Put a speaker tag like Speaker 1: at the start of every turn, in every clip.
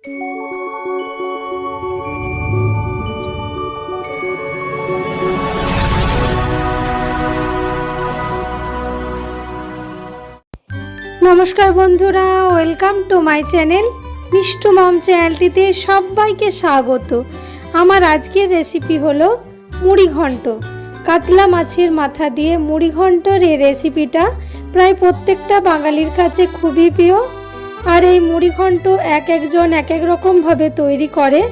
Speaker 1: নমস্কার বন্ধুরা, welcome to my channel Mistu mom চ্যানেলটিতে সবাইকে স্বাগত। আমার আজকের রেসিপি হলো মুড়ি ঘন্ট। কাতলা মাছের মাথা দিয়ে মুড়ি ঘন্টর এই রেসিপিটা প্রায় প্রত্যেকটা বাঙালির কাছে খুবই প্রিয়। আর এই মুড়ি ঘন্ট এক একজন এক এক রকমভাবে তৈরি করে।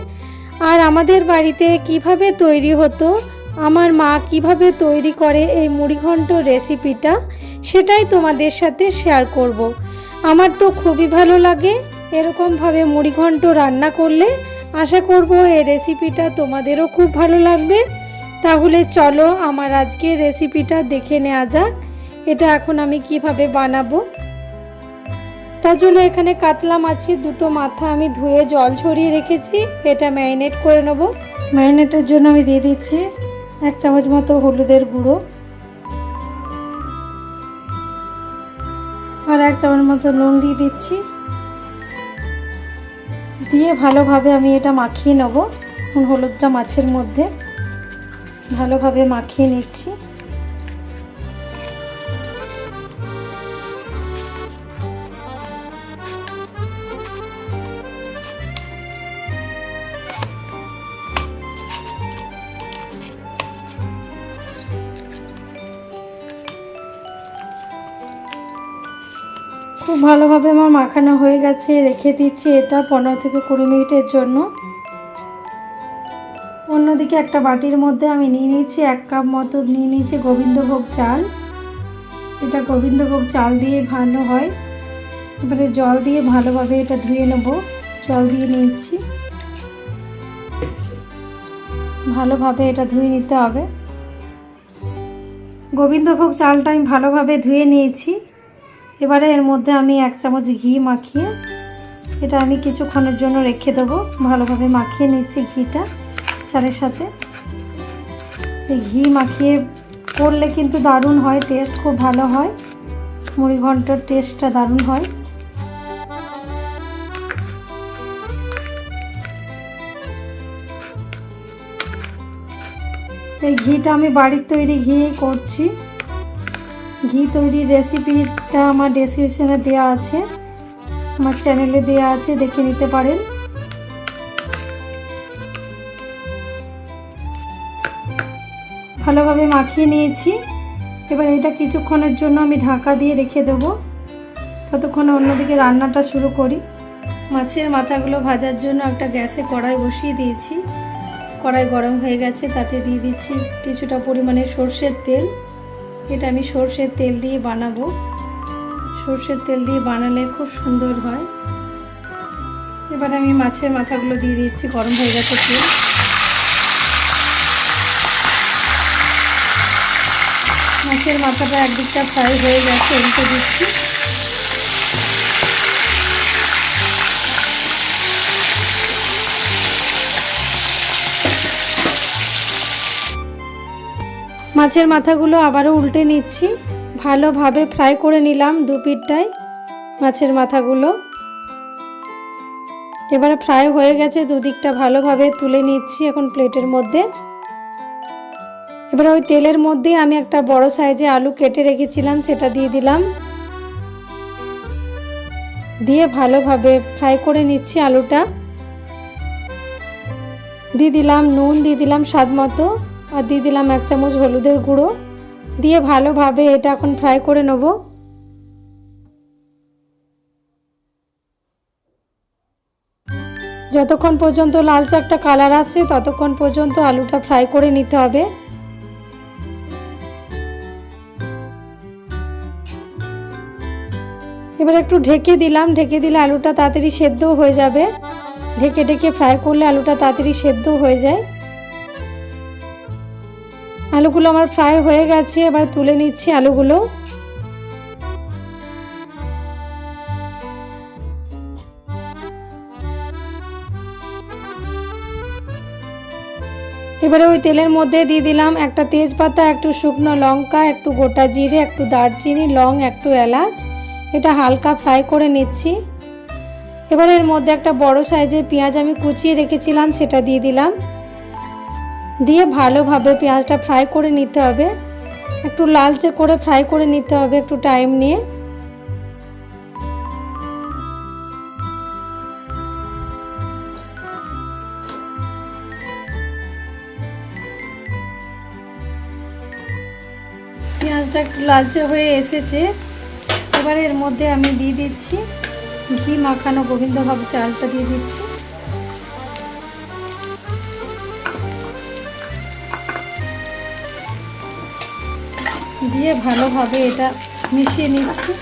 Speaker 1: আর আমাদের বাড়িতে কীভাবে তৈরি হতো, আমার মা কীভাবে তৈরি করে এই মুড়িঘণ্ট রেসিপিটা, সেটাই তোমাদের সাথে শেয়ার করব। আমার তো খুবই ভালো লাগে এরকমভাবে মুড়িঘণ্ট রান্না করলে। আশা করব এই রেসিপিটা তোমাদেরও খুব ভালো লাগবে। তাহলে চলো আমার আজকে রেসিপিটা দেখে নেওয়া যাক। এটা এখন আমি কীভাবে বানাবো। তার জন্য এখানে কাতলা মাছের দুটো মাথা আমি ধুয়ে জল ছড়িয়ে রেখেছি। এটা ম্যারিনেট করে নেব। ম্যারিনেটের জন্য আমি দিয়ে দিচ্ছি এক চামচ মতো হলুদের গুঁড়ো। আর এক চামচ মতো নুন দিয়ে দিচ্ছি। দিয়ে ভালোভাবে আমি এটা মাখিয়ে নেব হলুদটা মাছের মধ্যে। ভালোভাবে মাখিয়ে নিচ্ছি। ভালোভাবে আমার মাখানো হয়ে গেছে, রেখে দিচ্ছি এটা পনেরো থেকে কুড়ি মিনিটের জন্য। অন্যদিকে একটা বাটির মধ্যে আমি নিয়ে নিয়েছি এক কাপ মতো, নিয়ে নিয়েছি গোবিন্দভোগ চাল। এটা গোবিন্দভোগ চাল দিয়ে ভালো হয়। এবারে জল দিয়ে ভালোভাবে এটা ধুয়ে নেব। জল দিয়ে নিচ্ছি ভালোভাবে এটা ধুয়ে নিতে হবে। গোবিন্দভোগ চালটা আমি ভালোভাবে ধুয়ে নিয়েছি। এবারে এর মধ্যে আমি এক চামচ ঘি মাখিয়ে, এটা আমি কিছুক্ষণের জন্য রেখে দেবো। ভালোভাবে মাখিয়ে নিচ্ছি ঘিটা চালের সাথে। এই ঘি মাখিয়ে করলে কিন্তু দারুণ হয় টেস্ট খুব ভালো হয়। মুড়ি ঘন্টর টেস্টটা দারুণ হয়। এই ঘিটা আমি বাড়ির তৈরি ঘি করছি। ঘি তৈরির রেসিপিটা আমার ডেসক্রিপশানে দেওয়া আছে। আমার চ্যানেলে দেওয়া আছে, দেখে নিতে পারেন। ভালোভাবে মাখিয়ে নিয়েছি। এবার এটা কিছুক্ষণের জন্য আমি ঢাকা দিয়ে রেখে দেব। ততক্ষণে অন্যদিকে রান্নাটা শুরু করি। মাছের মাথাগুলো ভাজার জন্য একটা গ্যাসে কড়াই বসিয়ে দিয়েছি। কড়াই গরম হয়ে গেছে, তাতে দিয়ে দিচ্ছি কিছুটা পরিমাণে সর্ষের তেল। এটা আমি সর্ষের তেল দিয়ে বানাবো। সর্ষের তেল দিয়ে বানালে খুব সুন্দর হয়। এবার আমি মাছের মাথাগুলো দিয়ে দিচ্ছি, গরম হয়ে গেছে তেল। মাছের মাথাটা একদিকটা ফ্রাই হয়ে গেছে, উল্টে দিচ্ছি। মাছের মাথাগুলো আবারও উল্টে নিচ্ছি। ভালোভাবে ফ্রাই করে নিলাম দু পিঠটায় মাছের মাথাগুলো। এবারে ফ্রাই হয়ে গেছে, দুদিকটা ভালোভাবে তুলে নিচ্ছি এখন প্লেটের মধ্যে। এবারে ওই তেলের মধ্যে আমি একটা বড় সাইজে আলু কেটে রেখেছিলাম, সেটা দিয়ে দিলাম। দিয়ে ভালোভাবে ফ্রাই করে নিচ্ছি আলুটা। দিয়ে দিলাম নুন, দিয়ে দিলাম স্বাদ মতো। আর দিয়ে দিলাম এক চামচ হলুদের গুঁড়ো। দিয়ে ভালোভাবে এটা এখন ফ্রাই করে নেব। যতক্ষণ পর্যন্ত লালচে একটা কালার আসছে, ততক্ষণ পর্যন্ত আলুটা ফ্রাই করে নিতে হবে। এবার একটু ঢেকে দিলাম। ঢেকে দিলে আলুটা তাড়াতাড়ি সেদ্ধও হয়ে যাবে। ঢেকে ঢেকে ফ্রাই করলে আলুটা তাড়াতাড়ি সেদ্ধ হয়ে যায়। আলুগুলো আমার ফ্রাই হয়ে গেছে, এবার তুলে নিচ্ছি আলুগুলো। এবারে ওই তেলের মধ্যে দিয়ে দিলাম একটা তেজপাতা, একটু শুকনো লঙ্কা, একটু গোটা জিরে, একটু দারচিনি, লং, একটু এলাচ। এটা হালকা ফ্রাই করে নিচ্ছি। এবার এর মধ্যে একটা বড় সাইজের পেঁয়াজ আমি কুচিয়ে রেখেছিলাম, সেটা দিয়ে দিলাম। দিয়ে ভালোভাবে পেঁয়াজটা ফ্রাই করে নিতে হবে। একটু লালচে করে ফ্রাই করে নিতে হবে একটু টাইম নিয়ে। পেঁয়াজটা একটু লালচে হয়ে এসেছে। এবার এর মধ্যে আমি দিয়ে দিচ্ছি ঘি মাখানো গোবিন্দভোগ চালটা দিয়ে দিচ্ছি। দিয়ে ভালোভাবে এটা মিশিয়ে নিচ্ছি।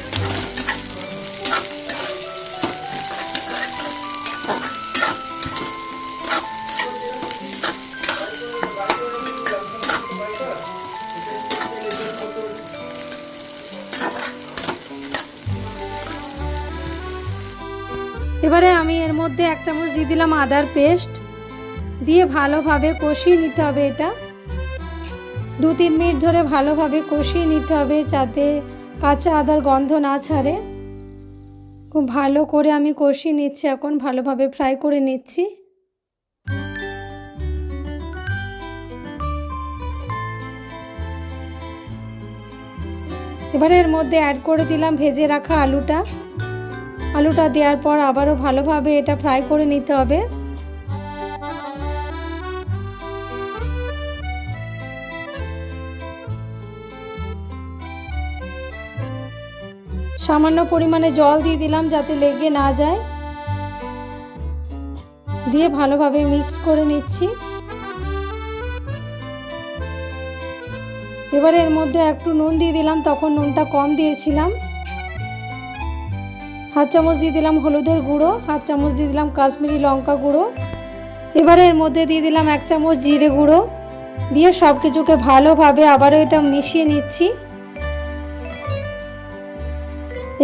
Speaker 1: এবারে আমি এর মধ্যে এক চামচ দিয়ে দিলাম আদার পেস্ট। দিয়ে ভালোভাবে কষিয়ে নিতে হবে এটা। দু তিন মিনিট ধরে ভালোভাবে কষিয়ে নিতে হবে যাতে কাঁচা আদার গন্ধ না ছাড়ে। খুব ভালো করে আমি কষিয়ে নিচ্ছি, এখন ভালোভাবে ফ্রাই করে নিচ্ছি। এবারে এর মধ্যে অ্যাড করে দিলাম ভেজে রাখা আলুটা। আলুটা দেওয়ার পর আবারও ভালোভাবে এটা ফ্রাই করে নিতে হবে। সামান্য পরিমাণে জল দিয়ে দিলাম যাতে লেগে না যায়। দিয়ে ভালোভাবে মিক্স করে নিচ্ছি। এবারে এর মধ্যে একটু নুন দিয়ে দিলাম, তখন নুনটা কম দিয়েছিলাম। হাফ চামচ দিয়ে দিলাম হলুদের গুঁড়ো, হাফ চামচ দিয়ে দিলাম কাশ্মীরি লঙ্কা গুঁড়ো। এবারে এর মধ্যে দিয়ে দিলাম এক চামচ জিরে গুঁড়ো। দিয়ে সব কিছুকে ভালোভাবে আবারও এটা মিশিয়ে নিচ্ছি।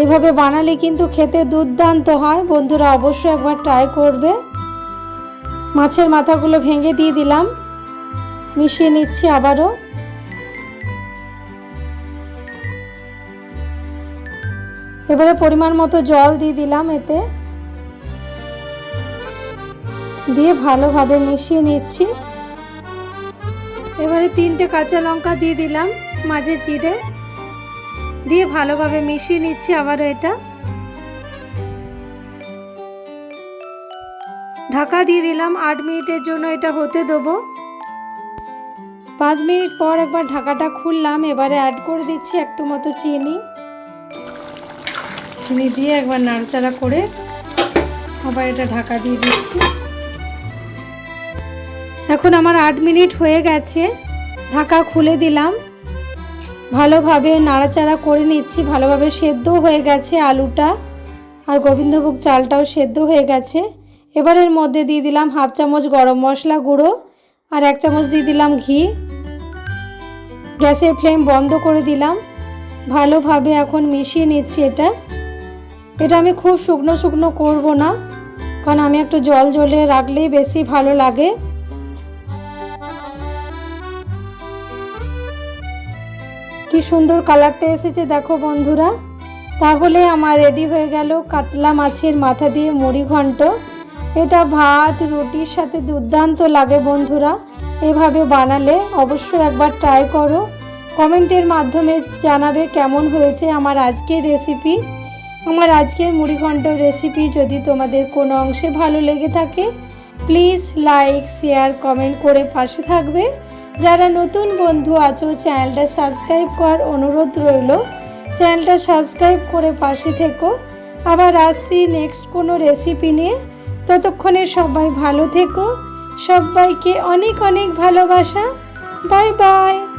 Speaker 1: এভাবে বানালে কিন্তু খেতে দুর্দান্ত হয়। বন্ধুরা অবশ্যই একবার ট্রাই করবে। মাছের মাথাগুলো ভেঙে দিয়ে দিলাম। মিশিয়ে নিচ্ছি আবারও। এবারে পরিমাণ মতো জল দিয়ে দিলাম এতে। দিয়ে ভালোভাবে মিশিয়ে নিচ্ছি। এবারে তিনটে কাঁচা লঙ্কা দিয়ে দিলাম মাঝে চিড়ে দিয়ে ভালোভাবে মিশিয়ে নিচ্ছি আবারও এটা। ঢাকা দিয়ে দিলাম আট মিনিটের জন্য এটা হতে দেবো। পাঁচ মিনিট পর একবার ঢাকাটা খুললাম, এবারে অ্যাড করে দিচ্ছি একটু মতো চিনি। চিনি দিয়ে একবার নাড়াচাড়া করে আবার এটা ঢাকা দিয়ে দিচ্ছি। এখন আমার আট মিনিট হয়ে গেছে, ঢাকা খুলে দিলাম। ভালোভাবে নাড়াচাড়া করে নিচ্ছি। ভালোভাবে সেদ্ধ হয়ে গেছে আলুটা। আর গোবিন্দভোগ চালটাও সেদ্ধ হয়ে গেছে। এবারের মধ্যে দিয়ে দিলাম হাফ চামচ গরম মশলা গুঁড়ো আর এক চামচ দিয়ে দিলাম ঘি। গ্যাসের ফ্লেম বন্ধ করে দিলাম। ভালোভাবে এখন মিশিয়ে নিচ্ছি এটা। এটা আমি খুব শুকনো শুকনো করব না। কারণ আমি একটু জল জলে রাখলেই বেশি ভালো লাগে। কি সুন্দর কালারটা এসেছে দেখো বন্ধুরা। তাহলে আমার রেডি হয়ে গেল কাতলা মাছের মাথা দিয়ে মুড়ি ঘন্ট। এটা ভাত, রুটির সাথে দুর্দান্ত লাগে বন্ধুরা। এভাবে বানালে অবশ্যই একবার ট্রাই করো। কমেন্টের মাধ্যমে জানাবে কেমন হয়েছে আমার আজকের রেসিপি আমার আজকের মুড়ি মুড়িঘণ্ট রেসিপি যদি তোমাদের কোনো অংশে ভালো লেগে থাকে প্লিজ লাইক শেয়ার কমেন্ট করে পাশে থাকবে। যারা নতুন বন্ধু আছো, চ্যানেলটা সাবস্ক্রাইব করার অনুরোধ রইল। চ্যানেলটা সাবস্ক্রাইব করে পাশে থেকো। আবার আসছি নেক্সট কোনো রেসিপি নিয়ে। ততক্ষণে সবাই ভালো থেকো। সবাইকে অনেক অনেক ভালোবাসা। Bye bye.